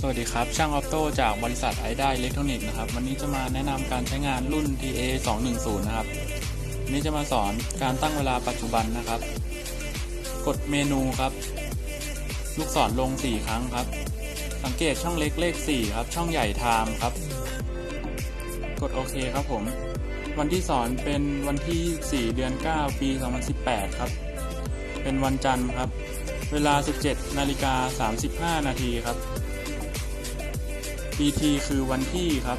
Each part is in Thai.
สวัสดีครับ ช่างออโต้จากบริษัทไอได้อิเล็กทรอนิกส์นะครับ วันนี้จะมาแนะนำการใช้งานรุ่น TA 210นะครับนนี้จะมาสอนการตั้งเวลาปัจจุบันนะครับ กดเมนูครับ ลูกศรลง 4 ครั้งครับ สังเกตช่องเล็กเลข 4 ครับ ช่องใหญ่ไทม์ครับ กดโอเคครับผม วันที่สอนเป็นวันที่ 4 เดือน 9 ปี 2018 ครับ เป็นวันจันทร์ครับ เวลา 17นาฬิกา35 นาทีครับ PT คือวันที่ครับ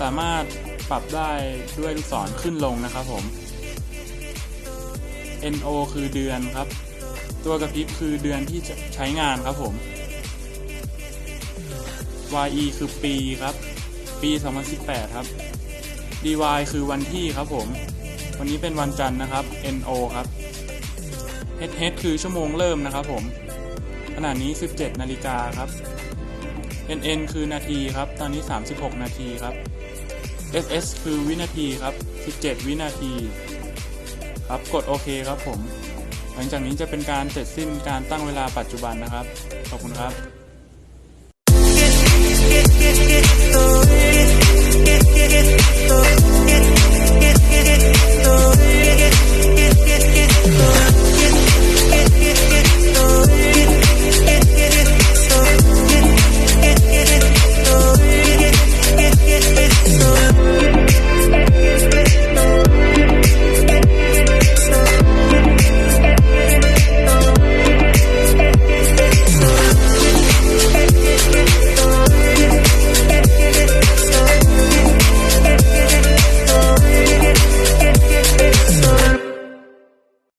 สามารถปรับได้ด้วยลูกศรขึ้นลงนะครับผม NO คือเดือนครับ ตัวกระพริบคือเดือนที่ใช้งานครับผม YE คือปีครับ ปี 2018 ครับ DY คือวันที่ครับผม วันนี้เป็นวันจันทร์นะครับ NO ครับ HH คือชั่วโมงเริ่มนะครับผม ขณะนี้ 17 นาฬิกาครับ NN คือนาทีครับ ตอนนี้ 36 นาทีครับ SS คือวินาทีครับ 17 วินาที ครับกดโอเคครับผม หลังจากนี้จะเป็นการเสร็จสิ้นการตั้งเวลาปัจจุบันนะครับ ขอบคุณครับ